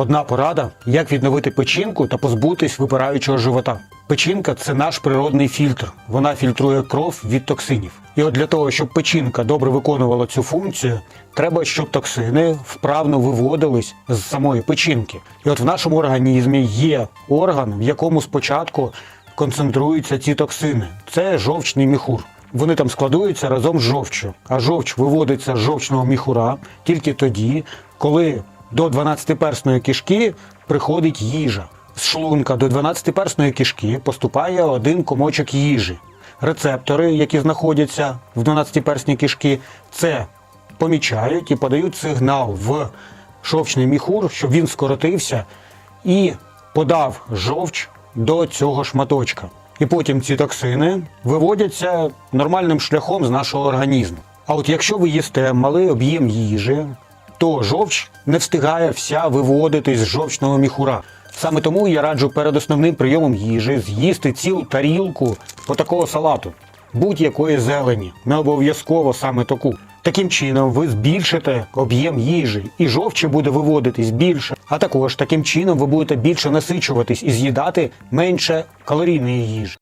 Одна порада, як відновити печінку та позбутись випираючого живота. Печінка це наш природний фільтр. Вона фільтрує кров від токсинів. І от для того, щоб печінка добре виконувала цю функцію, треба, щоб токсини вправно виводились з самої печінки. І от в нашому організмі є орган, в якому спочатку концентруються ці токсини. Це жовчний міхур. Вони там складуються разом з жовчю, а жовч виводиться з жовчного міхура тільки тоді, коли до 12-персної кишки приходить їжа. З шлунка до 12-персної кишки поступає один комочок їжі. Рецептори, які знаходяться в 12-персній кишки, це помічають і подають сигнал в жовчний міхур, щоб він скоротився і подав жовч до цього шматочка. І потім ці токсини виводяться нормальним шляхом з нашого організму. А от якщо ви їсте малий об'єм їжі, то жовч не встигає вся виводитись з жовчного міхура. Саме тому я раджу перед основним прийомом їжі з'їсти цілу тарілку отакого салату, будь-якої зелені, не обов'язково саме таку. Таким чином ви збільшите об'єм їжі, і жовчі буде виводитись більше. А також таким чином ви будете більше насичуватись і з'їдати менше калорійної їжі.